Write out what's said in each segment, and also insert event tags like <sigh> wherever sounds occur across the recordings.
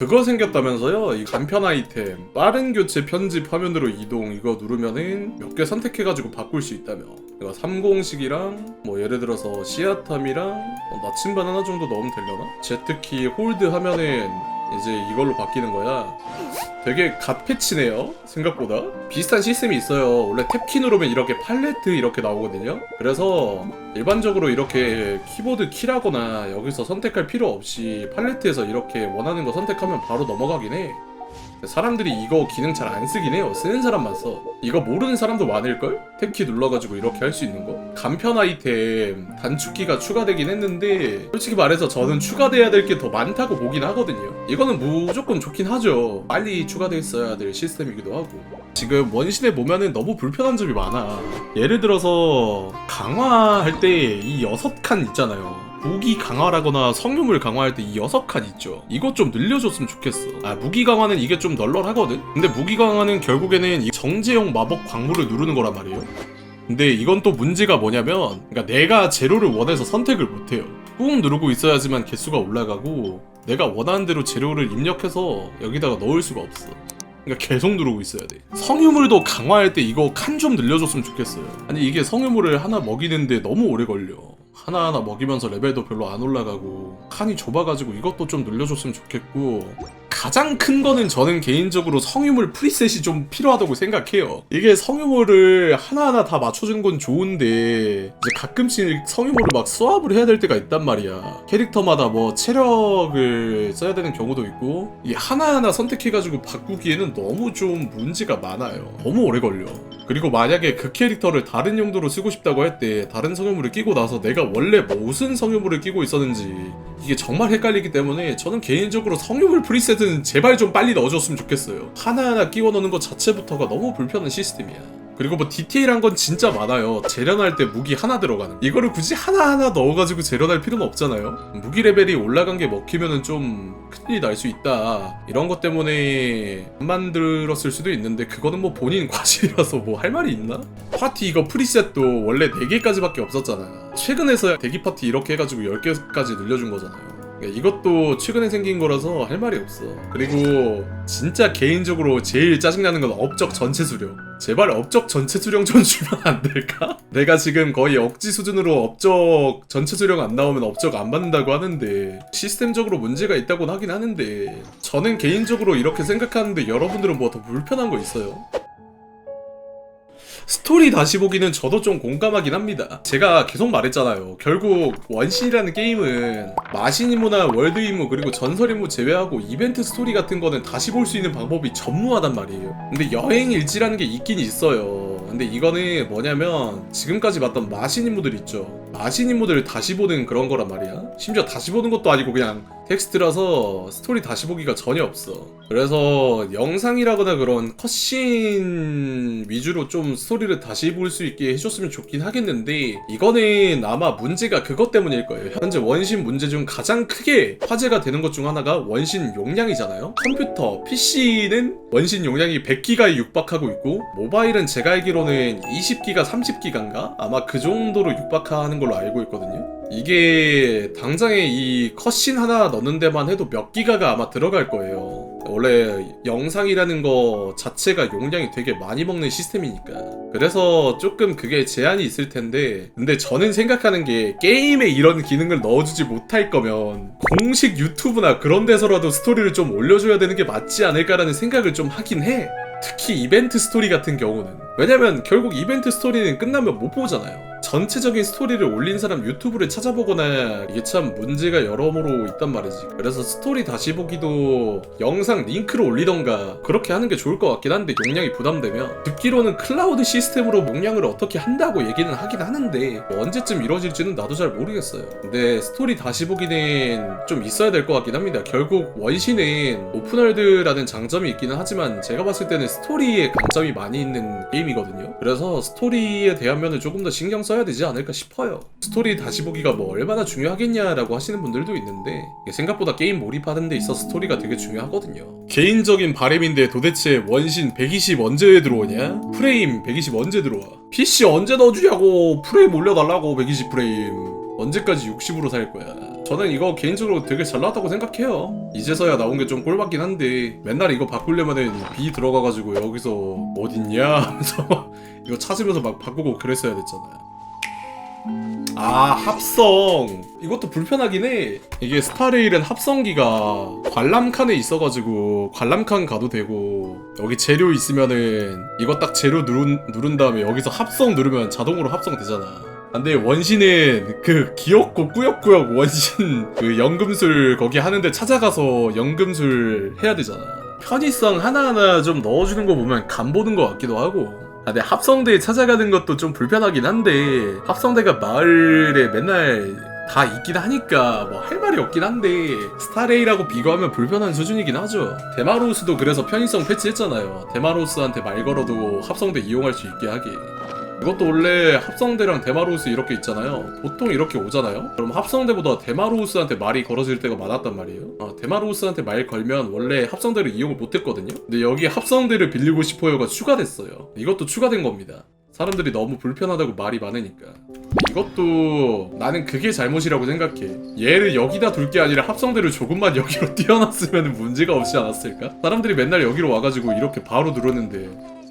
그거 생겼다면서요? 이 간편 아이템 빠른 교체 편집 화면으로 이동 이거 누르면은 몇 개 선택해가지고 바꿀 수 있다며 이거 30식이랑 뭐 예를 들어서 시아탐이랑 뭐 나침반 하나 정도 넣으면 되려나? Z키 홀드 하면은 이제 이걸로 바뀌는 거야. 되게 갓 패치네요 생각보다. 비슷한 시스템이 있어요. 원래 탭키 누르면 이렇게 팔레트 이렇게 나오거든요. 그래서 일반적으로 이렇게 키보드 키라거나 여기서 선택할 필요 없이 팔레트에서 이렇게 원하는 거 선택하면 바로 넘어가긴 해 사람들이 이거 기능 잘 안 쓰긴 해요. 쓰는 사람만 써. 이거 모르는 사람도 많을걸? 탭키 눌러가지고 이렇게 할 수 있는 거. 간편 아이템 단축키가 추가되긴 했는데 솔직히 말해서 저는 추가돼야 될 게 더 많다고 보긴 하거든요. 이거는 무조건 좋긴 하죠. 빨리 추가돼 있어야 될 시스템이기도 하고. 지금 원신에 보면은 너무 불편한 점이 많아. 예를 들어서 강화할 때 이 여섯 칸 있잖아요. 무기 강화라거나 성유물 강화할 때 이 여섯 칸 있죠. 이것 좀 늘려줬으면 좋겠어. 아 무기 강화는 이게 좀 널널하거든. 근데 무기 강화는 결국에는 이 정제용 마법 광물을 누르는 거란 말이에요. 근데 이건 또 문제가 뭐냐면, 그러니까 내가 재료를 원해서 선택을 못해요. 꾹 누르고 있어야지만 개수가 올라가고, 내가 원하는 대로 재료를 입력해서 여기다가 넣을 수가 없어. 그러니까 계속 누르고 있어야 돼. 성유물도 강화할 때 이거 칸 좀 늘려줬으면 좋겠어요. 아니 이게 성유물을 하나 먹이는데 너무 오래 걸려. 하나하나 먹이면서 레벨도 별로 안 올라가고 칸이 좁아가지고 이것도 좀 늘려줬으면 좋겠고 가장 큰 거는 저는 개인적으로 성유물 프리셋이 좀 필요하다고 생각해요. 이게 성유물을 하나하나 다 맞춰주는 건 좋은데 이제 가끔씩 성유물을 막 수합을 해야 될 때가 있단 말이야. 캐릭터마다 뭐 체력을 써야 되는 경우도 있고 이 하나하나 선택해가지고 바꾸기에는 너무 좀 문제가 많아요. 너무 오래 걸려. 그리고 만약에 그 캐릭터를 다른 용도로 쓰고 싶다고 할 때 다른 성유물을 끼고 나서 내가 원래 무슨 성유물을 끼고 있었는지 이게 정말 헷갈리기 때문에 저는 개인적으로 성유물 프리셋은 제발 좀 빨리 넣어줬으면 좋겠어요. 하나하나 끼워 넣는 것 자체부터가 너무 불편한 시스템이야. 그리고 뭐 디테일한 건 진짜 많아요. 재련할 때 무기 하나 들어가는. 이거를 굳이 하나하나 넣어가지고 재련할 필요는 없잖아요. 무기 레벨이 올라간 게 먹히면은 좀 큰일이 날수 있다. 이런 것 때문에 안 만들었을 수도 있는데 그거는 뭐 본인 <laughs> 과실이라서 뭐 할 말이 있나? 파티 이거 프리셋도 원래 4개까지밖에 없었잖아요. 최근에서야 대기 파티 이렇게 해가지고 10개까지 늘려준 거잖아요. 그러니까 이것도 최근에 생긴 거라서 할 말이 없어. 그리고 진짜 개인적으로 제일 짜증나는 건 업적 전체 수령. 제발 업적 전체 수령 좀 주면 안 될까? <laughs> 내가 지금 거의 억지 수준으로 업적 전체 수령 안 나오면 업적 안 받는다고 하는데 시스템적으로 문제가 있다고는 하긴 하는데 저는 개인적으로 이렇게 생각하는데 여러분들은 뭐 더 불편한 거 있어요? 스토리 다시 보기는 저도 좀 공감하긴 합니다. 제가 계속 말했잖아요. 결국 원신이라는 게임은 마신 임무나 월드 임무 그리고 전설 임무 제외하고 이벤트 스토리 같은 거는 다시 볼 수 있는 방법이 전무하단 말이에요. 근데 여행 일지라는 게 있긴 있어요. 근데 이거는 뭐냐면 지금까지 봤던 마신 임무들 있죠. 마신 임무들을 다시 보는 그런 거란 말이야. 심지어 다시 보는 것도 아니고 그냥 텍스트라서 스토리 다시 보기가 전혀 없어. 그래서 영상이라거나 그런 컷신 위주로 좀 스토리를 다시 볼 수 있게 해줬으면 좋긴 하겠는데 이거는 아마 문제가 그것 때문일 거예요. 현재 원신 문제 중 가장 크게 화제가 되는 것 중 하나가 원신 용량이잖아요. 컴퓨터, PC는 원신 용량이 100기가에 육박하고 있고 모바일은 제가 알기로는 20기가, 30기가인가? 아마 그 정도로 육박하는 걸로 알고 있거든요. 이게 당장에 이 컷신 하나 넣는 데만 해도 몇 기가가 아마 들어갈 거예요. 원래 영상이라는 거 자체가 용량이 되게 많이 먹는 시스템이니까. 그래서 조금 그게 제한이 있을 텐데. 근데 저는 생각하는 게 게임에 이런 기능을 넣어주지 못할 거면 공식 유튜브나 그런 데서라도 스토리를 좀 올려줘야 되는 게 맞지 않을까라는 생각을 좀 하긴 해. 특히 이벤트 스토리 같은 경우는. 왜냐면 결국 이벤트 스토리는 끝나면 못 보잖아요. 전체적인 스토리를 올린 사람 유튜브를 찾아보거나 이게 참 문제가 여러모로 있단 말이지. 그래서 스토리 다시 보기도 영상 링크를 올리던가 그렇게 하는 게 좋을 것 같긴 한데 용량이 부담되면 듣기로는 클라우드 시스템으로 용량을 어떻게 한다고 얘기는 하긴 하는데 뭐 언제쯤 이루어질지는 나도 잘 모르겠어요. 근데 스토리 다시 보기는 좀 있어야 될 것 같긴 합니다. 결국 원신은 오픈월드라는 장점이 있기는 하지만 제가 봤을 때는 스토리에 강점이 많이 있는 게임이거든요. 그래서 스토리에 대한 면을 조금 더 신경 써야 되지 않을까 싶어요. 스토리 다시 보기가 뭐 얼마나 중요하겠냐라고 하시는 분들도 있는데 생각보다 게임 몰입하는 데 있어 스토리가 되게 중요하거든요. 개인적인 바램인데 도대체 원신 120 언제 들어오냐? 프레임 120 언제 들어와? PC 언제 넣어주냐고 프레임 올려달라고 120 프레임 언제까지 60으로 살 거야? 저는 이거 개인적으로 되게 잘 나왔다고 생각해요 이제서야 나온 게 좀 꼴받긴 한데 맨날 이거 바꾸려면은 비 들어가가지고 여기서 어딨냐 <laughs> 하면서 이거 찾으면서 막 바꾸고 그랬어야 됐잖아요 아 합성. 이것도 불편하긴 해. 이게 스타레일은 합성기가 관람칸에 있어가지고 관람칸 가도 되고 여기 재료 있으면은 이거 딱 재료 누른, 누른 다음에 여기서 합성 누르면 자동으로 합성 되잖아. 근데 원신은 그 귀엽고 꾸역꾸역 원신 <laughs> 그 연금술 거기 하는데 찾아가서 연금술 해야 되잖아. 편의성 하나하나 좀 넣어주는 거 보면 간 보는 것 같기도 하고 아, 근데 합성대에 찾아가는 것도 좀 불편하긴 한데 합성대가 마을에 맨날 다 있긴 하니까 뭐 할 말이 없긴 한데 스타레이라고 비교하면 불편한 수준이긴 하죠. 데마로스도 그래서 편의성 패치했잖아요. 데마로스한테 말 걸어도 합성대 이용할 수 있게 하게 이것도 원래 합성대랑 데마로우스 이렇게 있잖아요. 보통 이렇게 오잖아요. 그럼 합성대보다 데마로우스한테 말이 걸어질 때가 많았단 말이에요. 아, 데마로우스한테 말 걸면 원래 합성대를 이용을 못했거든요. 근데 여기 합성대를 빌리고 싶어요가 추가됐어요. 이것도 추가된 겁니다. 사람들이 너무 불편하다고 말이 많으니까. 이것도 나는 그게 잘못이라고 생각해. 얘를 여기다 둘 게 아니라 합성대를 조금만 <laughs> 여기로 <laughs> 띄워놨으면 문제가 없지 않았을까? 사람들이 맨날 여기로 와가지고 이렇게 바로 누르는데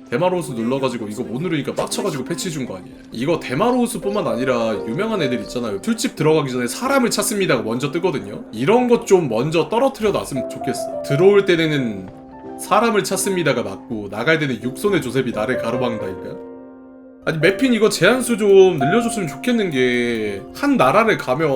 데마로우스 눌러가지고 이거 못 누르니까 빡쳐가지고 패치 준 거 아니야 이거 데마로우스뿐만 아니라 유명한 애들 있잖아요. 술집 들어가기 전에 사람을 찾습니다가 먼저 뜨거든요. 이런 것 좀 먼저 떨어뜨려 놨으면 좋겠어. 들어올 때는 사람을 찾습니다가 맞고 나갈 때는 육손의 조셉이 나를 가로막는다니까 아니 맵핀 이거 제한수 좀 늘려줬으면 좋겠는 게 한 나라를 가면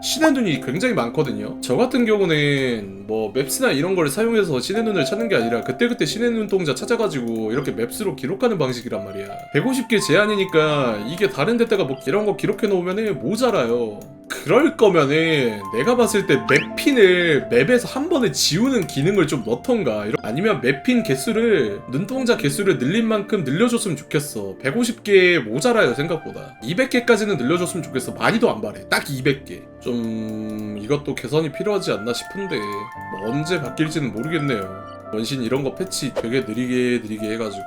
신의 눈이 굉장히 많거든요. 저 같은 경우는 뭐 맵스나 이런 걸 사용해서 신의 눈을 찾는 게 아니라 그때그때 신의 눈동자 찾아가지고 이렇게 맵스로 기록하는 방식이란 말이야. 150개 제한이니까 이게 다른 데다가 뭐 이런 거 기록해 놓으면은 모자라요. 그럴 거면은 내가 봤을 때 맵핀을 맵에서 한 번에 지우는 기능을 좀 넣던가 아니면 맵핀 개수를 눈동자 개수를 늘린 만큼 늘려줬으면 좋겠어. 150개 모자라요 생각보다. 200개까지는 늘려줬으면 좋겠어. 많이도 안 바래. 딱 200개. 좀 이것도 개선이 필요하지 않나 싶은데 뭐 언제 바뀔지는 모르겠네요 원신 이런 거 패치 되게 느리게 느리게 해가지고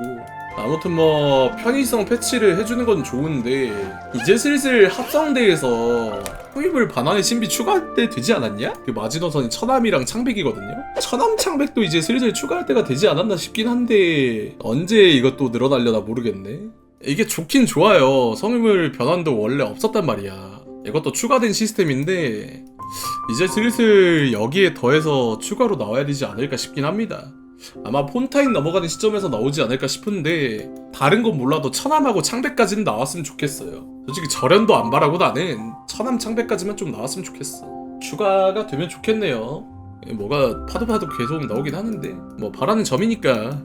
아무튼 뭐 편의성 패치를 해주는 건 좋은데 이제 슬슬 합성대에서 후입을 반환의 신비 추가할 때 되지 않았냐? 그 마지노선이 처남이랑 창백이거든요? 처남 창백도 이제 슬슬 추가할 때가 되지 않았나 싶긴 한데 언제 이것도 늘어나려나 모르겠네 이게 좋긴 좋아요 성인물 변환도 원래 없었단 말이야 이것도 추가된 시스템인데 이제 슬슬 여기에 더해서 추가로 나와야 되지 않을까 싶긴 합니다 아마 폰타인 넘어가는 시점에서 나오지 않을까 싶은데 다른 건 몰라도 천암하고 창백까지는 나왔으면 좋겠어요. 솔직히 절연도 안 바라고 나는 천암 창백까지만 좀 나왔으면 좋겠어. 추가가 되면 좋겠네요. 뭐가 파도 파도 계속 나오긴 하는데 뭐 바라는 점이니까